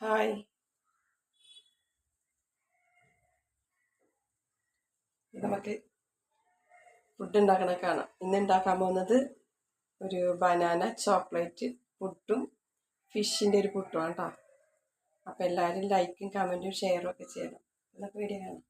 Hi നമുക്ക് food ഉണ്ടാക്കണ കാണാം. ഇന്ന് ഉണ്ടാക്കാൻ പോകുന്നത് ഒരു ബനാന ചോക്ലേറ്റ് പുട്ടും ഫിഷിന്റെ ഒരു പുട്ടുമാണ് കേട്ടോ അപ്പോൾ എല്ലാവരും ലൈക്കും കമന്റും ഷെയറും ഒക്കെ ചെയ്യണം. എന്നൊക്കെ വീഡിയോ കാണാം.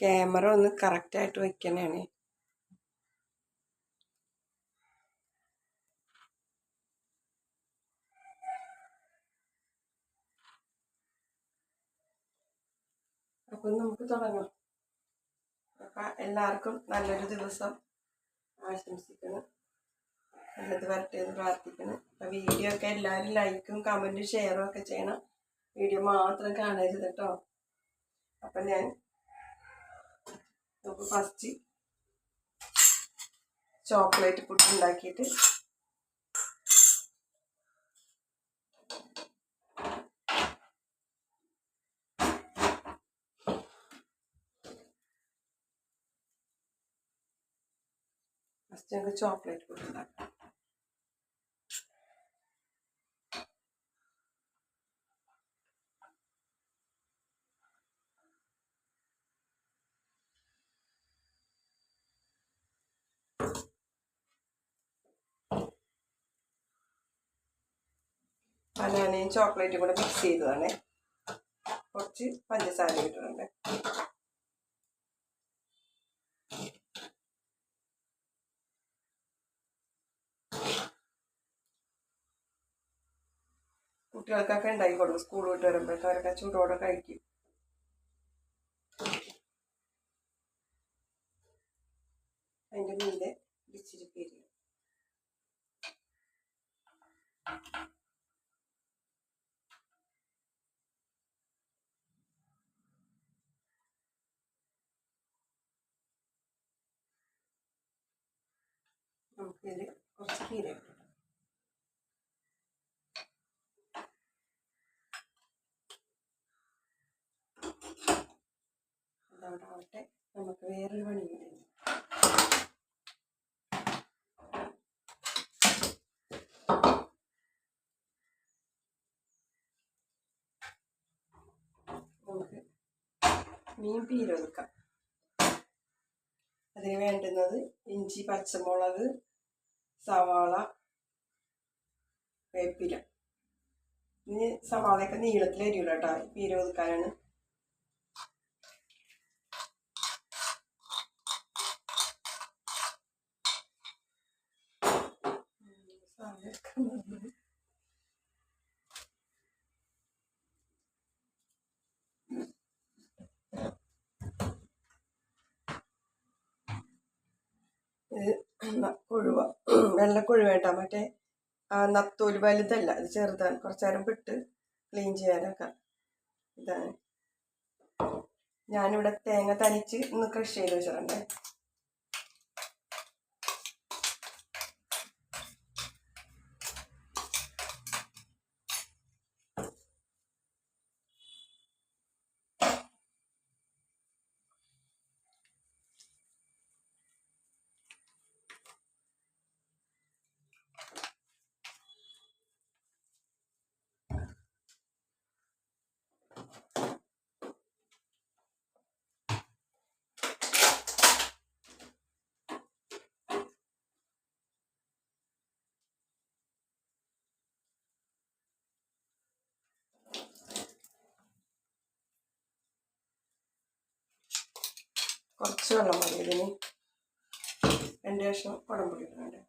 ക്യാമറ ഒന്ന് കറക്റ്റായിട്ട് വയ്ക്കണേ അപ്പം നമുക്ക് തുടങ്ങാം. അപ്പം എല്ലാവർക്കും നല്ലൊരു ദിവസം ആശംസിക്കുന്നു. നല്ലത് വരട്ടെ എന്ന് പ്രാർത്ഥിക്കുന്നു. അപ്പം വീഡിയോ ഒക്കെ എല്ലാവരും ലൈക്കും കമന്റും ഷെയറും ഒക്കെ ചെയ്യണം. വീഡിയോ മാത്രം കാണരുത് കേട്ടോ. അപ്പം ഞാൻ നമുക്ക് ഫസ്റ്റ് ചോക്ലേറ്റ് പുട്ട് ഉണ്ടാക്കിയിട്ട് ഫസ്റ്റ് ഞങ്ങൾക്ക് ചോക്ലേറ്റ് പുട്ട് ഉണ്ടാക്കാം ബനാനയും ചോക്ലേറ്റും കൂടെ മിക്സ് ചെയ്തതാണ്. കുറച്ച് പഞ്ചസാര ഇട്ടിട്ടുണ്ട്. കുട്ടികൾക്കൊക്കെ ഉണ്ടാക്കി കൊടുക്കും. സ്കൂൾ വിട്ട് വരുമ്പോഴേക്കും അവരൊക്കെ ചൂടോടെ കഴിക്കും. അതിന്റെ മീതെ ഇച്ചിരി പേര് നമുക്കിതിൽ കുറച്ച് ഇടാം അതവിടെ ആവട്ടെ. നമുക്ക് വേറൊരു പണി കൂടി. നമുക്ക് മീൻ പീരൊതുക്കാം അതിന് വേണ്ടുന്നത് ഇഞ്ചി പച്ചമുളക് സവാള വേപ്പില. ഇനി സവാളയൊക്കെ നീളത്തിൽ അരിയില്ല കേട്ടോ. പീര ഒതുക്കാനാണ്. ഇത് കൊഴുവ. വെള്ളക്കൊഴുവ കേട്ടോ മറ്റേ നത്തോൽ വലുതല്ല. ഇത് ചെറുതാണ്. കുറച്ച് നേരം വിട്ട് ക്ലീൻ ചെയ്യാനൊക്കെ. ഇതാണ്. ഞാനിവിടെ തേങ്ങ തനിച്ച് ഇന്ന് കൃഷി ചെയ്ത് വെച്ചിട്ടുണ്ട്. കുറച്ച് വെള്ളം മതി ഇതിന്. അതിന്റെ ശേഷം കുടംപൊടി ഇടുന്നുണ്ട്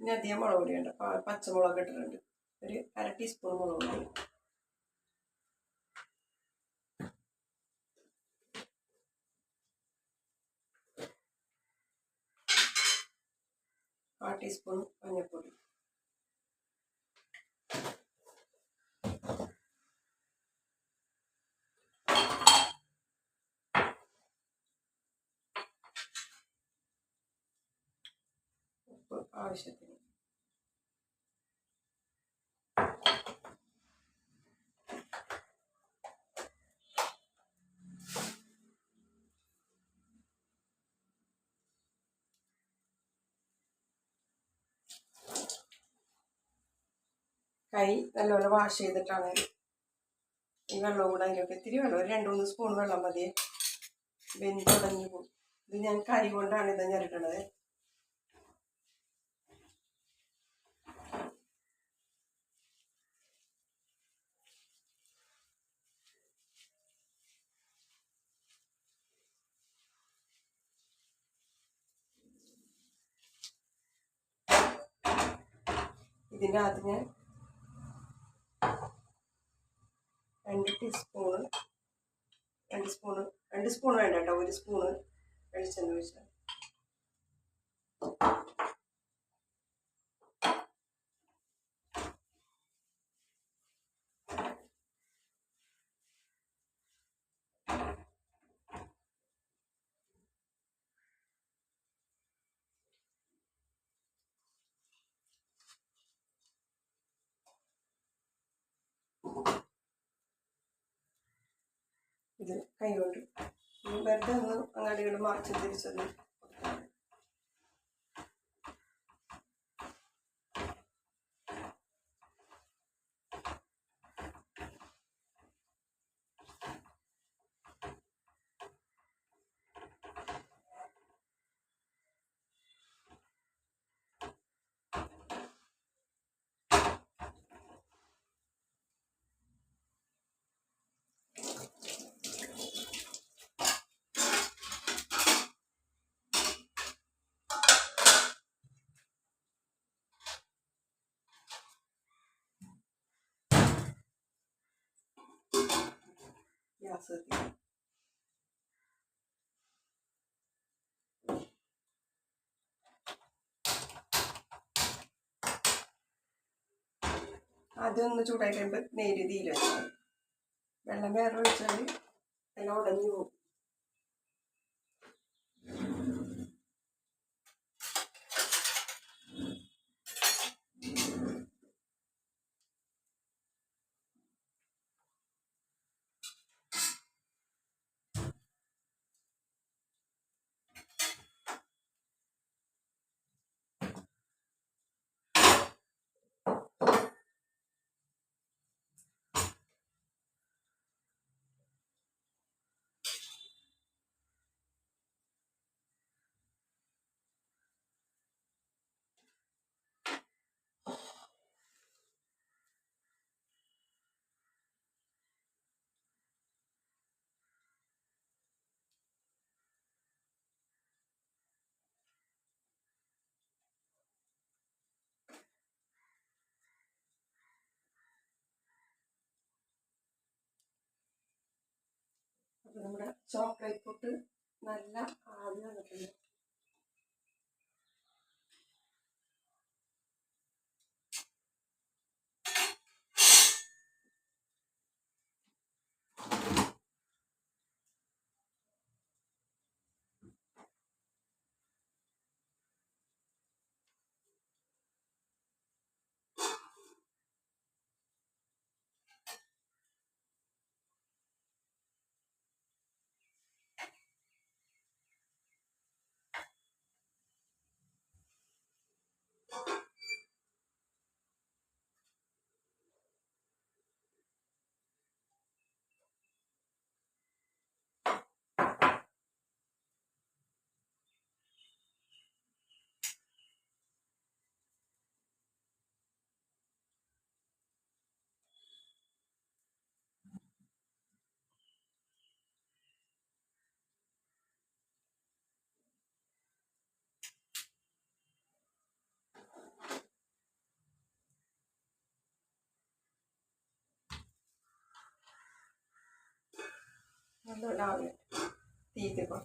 ഇനി അധികം മുളക് പൊടിയുണ്ട് പ- പച്ചമുളക് ഇട്ടിട്ടുണ്ട്. ഒരു അര ടീസ്പൂൺ മുളക് പൊടി. കാ ടീസ്പൂൺ മഞ്ഞൾപ്പൊടി ആവശ്യത്തിന്. കൈ നല്ലപോലെ വാഷ് ചെയ്തിട്ടാണ് ഈ വെള്ളം കൂടെ അതിലൊക്കെ ഇത്തിരി വെള്ളം ഒരു രണ്ട് മൂന്ന് സ്പൂൺ വെള്ളം മതി വെന്തുടഞ്ഞു പോകും ഇത് ഞാൻ കൈ കൊണ്ടാണ് ഇത് ഞെരട്ടണത് ഇതിന്റെ അകത്ത് ഞാൻ രണ്ട് ടീസ്പൂണ് രണ്ട് സ്പൂണ് രണ്ട് സ്പൂൺ വേണ്ട കേട്ടോ. ഒരു സ്പൂണ് വെളിച്ചെണ്ണ ഒഴിച്ചാൽ ഇത് കൈ കൊണ്ട് ഇനി വെറുതെ ഒന്ന് അങ്ങാടികൾ മറിച്ച് തിരിച്ചൊന്ന് ഗ്യാസ് ഒന്ന് ചൂടായി കഴിയുമ്പോൾ നേരി തീയിൽ വെച്ചാൽ വെള്ളം വേറെ ഒഴിച്ചാൽ എല്ലാം ഉടഞ്ഞു പോകും. നമ്മുടെ ചോക്ലേറ്റ് പൊട്ട് നല്ല ആവി വന്നിട്ടുണ്ട്. 都聊了，第一个吧。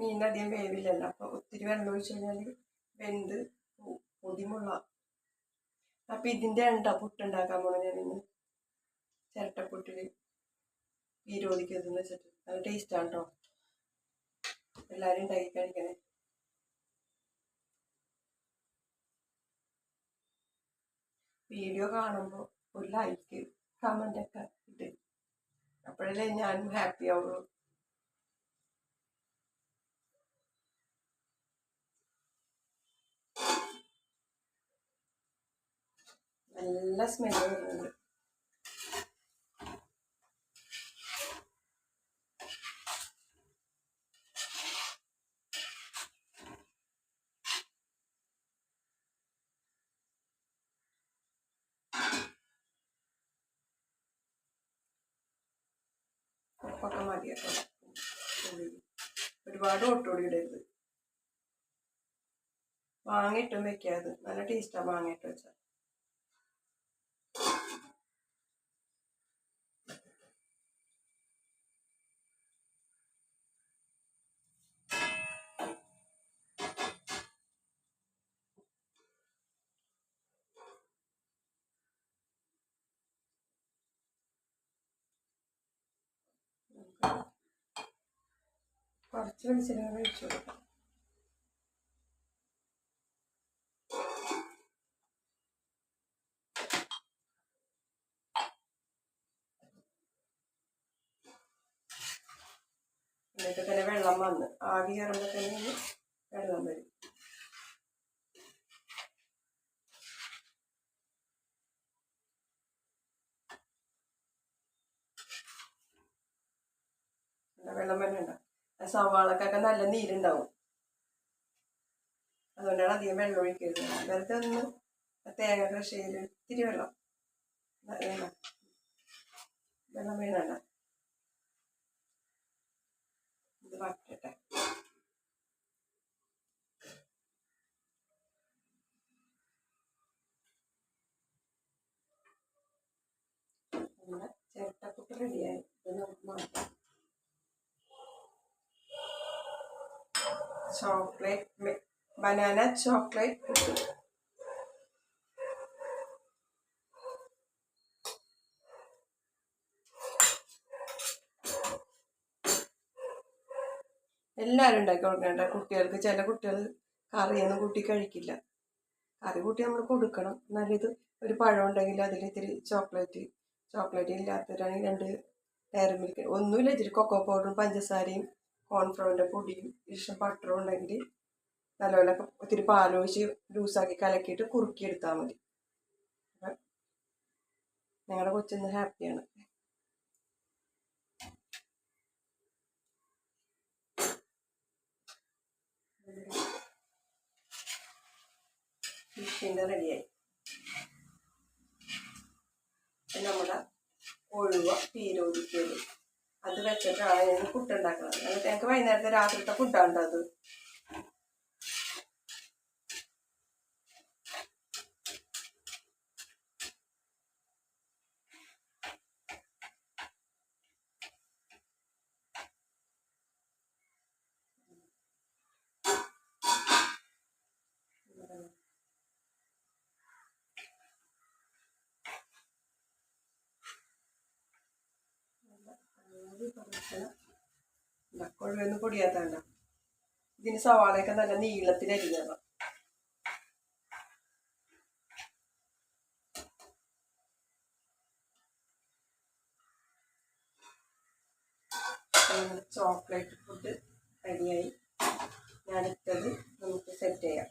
മീൻ വേവില്ലല്ലോ. അപ്പൊ ഒത്തിരി വെള്ളം ഒഴിച്ച് കഴിഞ്ഞാൽ വെന്ത്. പൊടിമുള്ള അപ്പൊ ഇതിന്റെ എണ്ണ പുട്ടുണ്ടാക്കാൻ പോണ ഞാൻ ഇന്ന് ചിരട്ടപ്പുട്ടിൽ ഈരോധിക്കതെന്ന് വെച്ചിട്ട്. നല്ല ടേസ്റ്റ് ആണ് കേട്ടോ എല്ലാരും ഉണ്ടാക്കി കഴിക്കണേ. വീഡിയോ കാണുമ്പോൾ ഒരു ലൈക്ക് കമന്റ് ഒക്കെ ഇട്ട് അപ്പോഴല്ലേ ഞാനും ഹാപ്പി ആവുള്ളൂ. നല്ല സ്മെല്ല് വരുന്നുണ്ട് ഉപ്പൊക്കെ മതി കേട്ടോ ഉള്ളി. ഒരുപാട് ഒട്ടുകൂടി ഇടരുത്. മാങ്ങയിട്ടും വെക്കാതെ നല്ല ടേസ്റ്റാ വാങ്ങിയിട്ട് വെച്ചാൽ കുറച്ച് വെളിച്ചെണ്ണ ഒഴിച്ചു കൊടുക്കാം. എന്നിട്ട് തന്നെ വെള്ളം വന്ന് ആവി കയറുമ്പോൾ തന്നെ വെള്ളം വരും. വെള്ളം സവാളക്കൊക്കെ നല്ല നീരുണ്ടാവും. അതുകൊണ്ടാണ് അധികം വെള്ളം ഒഴിക്കരുത്. വെറുതെ ഒന്ന് തേങ്ങ കൃഷി ചെയ്ത് ഇത്തിരി വെള്ളം. വെള്ളം വീണണ്ട ഇത് വറ്റട്ടെ. നമ്മുടെ ചിരട്ടക്കുട്ടി റെഡിയായി. ഇത് നമുക്ക് മാറ്റാം. ചോക്ലേറ്റ് ബനാന ചോക്ലേറ്റ് പുട്ട് എല്ലാവരും ഉണ്ടാക്കി കൊടുക്കണ്ട കുട്ടികൾക്ക് ചില കുട്ടികൾ കറിയൊന്നും കൂട്ടി കഴിക്കില്ല. കറി കൂട്ടി നമ്മൾ കൊടുക്കണം. എന്നാലിത് ഒരു പഴം ഉണ്ടെങ്കിൽ അതിൽ ഇത്തിരി ചോക്ലേറ്റ് ചോക്ലേറ്റ് ഇല്ലാത്തവരാണെങ്കിൽ രണ്ട് ഡയറി മിൽക്ക് ഒന്നുമില്ല ഇത്തിരി കൊക്കോ പൗഡറും പഞ്ചസാരയും കോൺഫ്ലവറിന്റെ പൊടിയും ഇഷ്ടം ബട്ടറും ഉണ്ടെങ്കിൽ നല്ലപോലെ ഒത്തിരി പാലൊഴിച്ച് ലൂസാക്കി കലക്കിയിട്ട് കുറുക്കിയെടുത്താൽ മതി. ഞങ്ങളുടെ കൊച്ചിന്ന് ഹാപ്പിയാണ് ഫിഷിന്റെ റെഡിയായി. പിന്നെ നമ്മുടെ ഒഴുവ പീരോദിക്കൽ അത് വെച്ചിട്ടാണ് ഞാൻ പുട്ടുണ്ടാക്കുന്നത് എന്നിട്ട് ഞങ്ങൾക്ക് വൈകുന്നേരത്തെ രാത്രിത്തെ ഫുഡാണ് അത്. കൊഴുവൊന്നും പൊടിയാത്തണ്ട. ഇതിന് സവാളയൊക്കെ നല്ല നീളത്തിൽ അരിഞ്ഞണം ചോക്ലേറ്റ് ഫുഡ് റെഡിയായി ഇനി അടുത്തത് നമുക്ക് സെറ്റ് ചെയ്യാം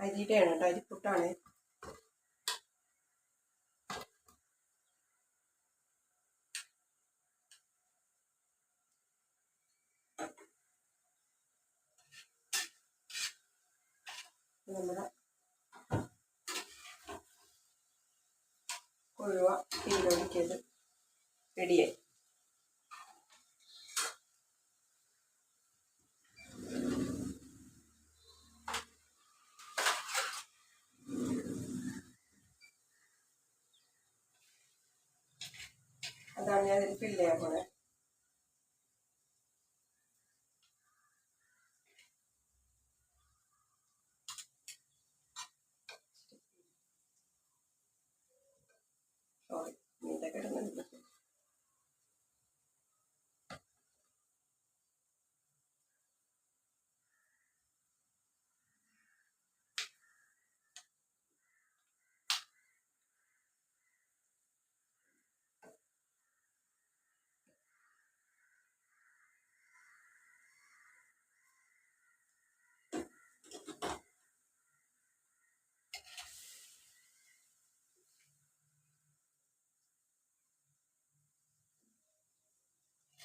അരിയുടെയാണ് കേട്ടോ അരിപ്പുട്ടാണ് നമ്മുടെ കൊഴുവ തീരൊഴിക്കത് റെഡിയായി അതാണ് ഞാൻ ഇതിൽ ഫില്ല് ചെയ്യാൻ പോണേ സോറി നീണ്ട കിടന്നുണ്ട്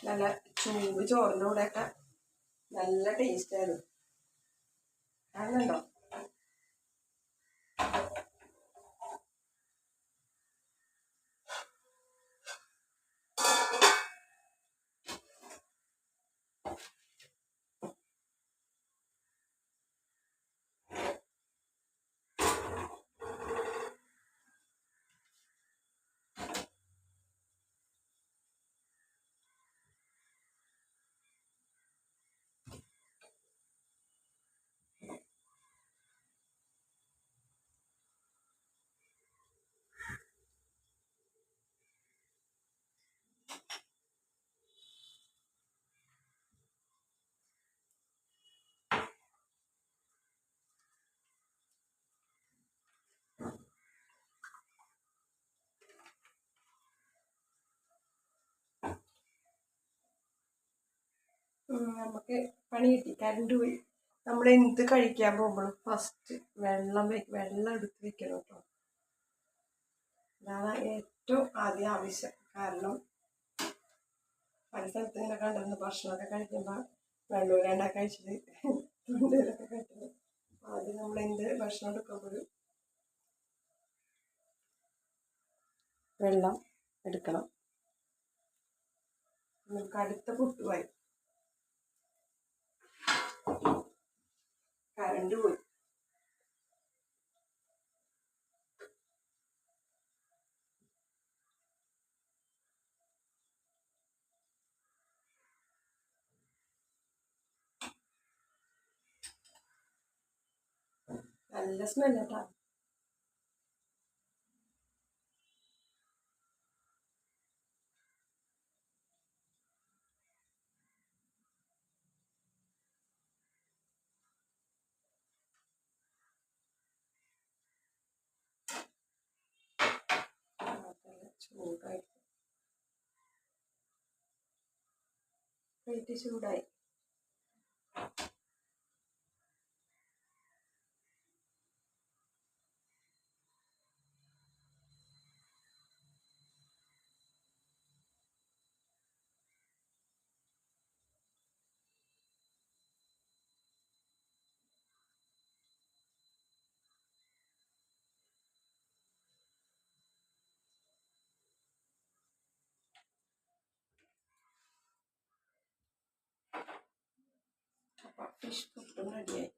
നല്ല ചൂട് ചോറിന്റെ കൂടെയൊക്കെ നല്ല ടേസ്റ്റായിരുന്നു കാണുന്നുണ്ടോ? നമുക്ക് പണി കിട്ടി. കരണ്ട് പോയി. നമ്മൾ എന്ത് കഴിക്കാൻ പോകുമ്പോഴും ഫസ്റ്റ് വെള്ളം വെള്ളം എടുത്ത് വെക്കണം കേട്ടോ. അതാണ് ഏറ്റവും ആദ്യം ആവശ്യം. കാരണം പല സ്ഥലത്ത് ഇങ്ങനെ കണ്ടിരുന്നു ഭക്ഷണമൊക്കെ കഴിക്കുമ്പോൾ വെള്ളമില്ലാണ്ടാ കഴിച്ചത് തൊണ്ടയിലൊക്കെ കഴിക്കുന്നത് ആദ്യം നമ്മൾ എന്ത് ഭക്ഷണം എടുക്കുമ്പോഴും വെള്ളം എടുക്കണം. നമുക്ക് അടുത്ത പുട്ടുമായി. കറണ്ട് പോയി. നല്ല സ്മെല്ലാട്ടാ ചൂടായി. പ്ലേറ്റ് ചൂടായി. ഫിഷ് പുട്ടും റെഡിയായി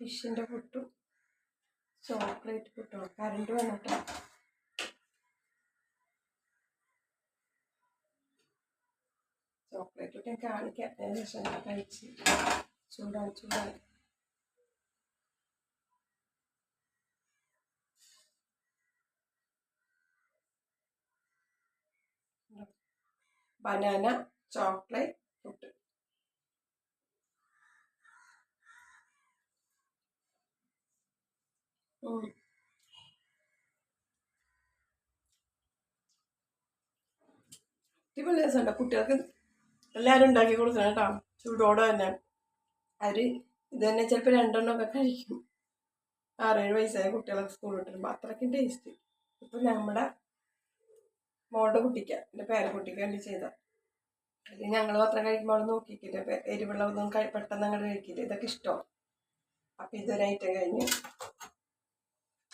ഫിഷിന്റെ പുട്ടും ചോക്ലേറ്റ് പുട്ടും. കറണ്ട് വന്നിട്ട്. ഞാൻ കാണിക്കാം. കഴിച്ച്. ചൂടാണ് ചൂടാണ് ബനാന ചോക്ലേറ്റ് പുട്ട്. അടിപൊളി രസമുണ്ട്. കുട്ടികൾക്ക് എല്ലാവരും ഉണ്ടാക്കി കൊടുക്കണം കേട്ടോ. ചൂടോടെ തന്നെ. അവർ ഇത് തന്നെ ചിലപ്പോൾ രണ്ടെണ്ണമൊക്കെ കഴിക്കും. ആറേഴ് വയസ്സായ കുട്ടികളൊക്കെ സ്കൂളിൽ വിട്ടിരുമ്പോൾ അത്രയ്ക്കും ടേസ്റ്റ് ഇപ്പം നമ്മുടെ മോളുടെ കുട്ടിക്ക് എന്റെ പേരക്കുട്ടിക്ക് വേണ്ടി ചെയ്ത. അല്ലെങ്കിൽ ഞങ്ങൾ മാത്രം കഴിക്കുമ്പോൾ അവൾ നോക്കിക്കില്ല. പെ- എരിവുള്ള ഒന്നും പെട്ടെന്ന് അങ്ങോട്ട് കഴിക്കില്ല. ഇതൊക്കെ ഇഷ്ടമാണ് അപ്പം ഇതൊരു ഐറ്റം കഴിഞ്ഞ്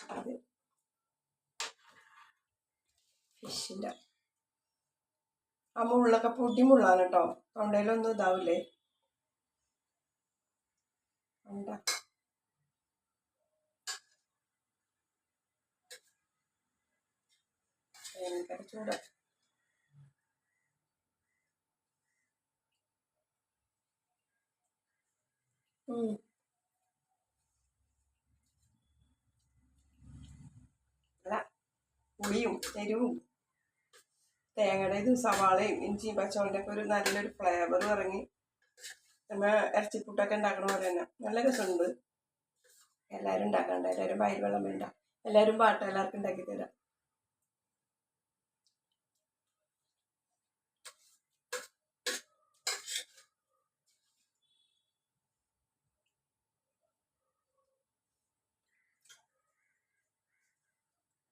അത് ഫിഷിന്റെ ആ മുള്ളൊക്കെ പൊടി മുള്ളാണ് കേട്ടോ തൊണ്ടയിലൊന്നും ഇതാവില്ലേ ചൂട്. ഉം. അല്ല പുളിയും എരിവും. തേങ്ങയുടെ സവാളയും ഇഞ്ചിയും പച്ചമുളകിന്റെ ഒക്കെ ഒരു നല്ലൊരു ഫ്ലേവർ ഇറങ്ങി നമ്മൾ ഇറച്ചിപ്പുട്ടൊക്കെ ഉണ്ടാക്കണ പോലെ തന്നെ. നല്ല രസമുണ്ട്. എല്ലാവരും ഉണ്ടാക്കണ്ട. എല്ലാവരും വയൽ വെള്ളം വേണ്ട. എല്ലാവരും പാട്ട് എല്ലാവർക്കും ഉണ്ടാക്കി തരാം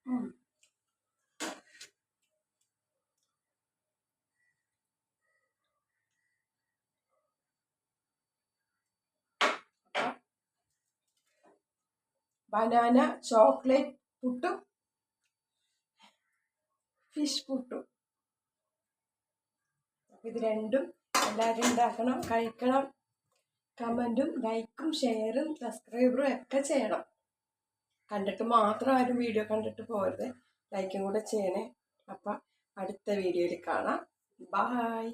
ഉം. ബനാന ചോക്ലേറ്റ് പുട്ടും ഫിഷ് പുട്ടും. അപ്പോൾ ഇത് രണ്ടും എല്ലാവരും ഉണ്ടാക്കണം കഴിക്കണം. കമന്റും ലൈക്കും ഷെയറും സബ്സ്ക്രൈബറും ഒക്കെ ചെയ്യണം. കണ്ടിട്ട് മാത്രം ആരും വീഡിയോ കണ്ടിട്ട് പോരുത്. ലൈക്കും കൂടെ ചെയ്യണേ. അപ്പം അടുത്ത വീഡിയോയിൽ കാണാം. ബായ്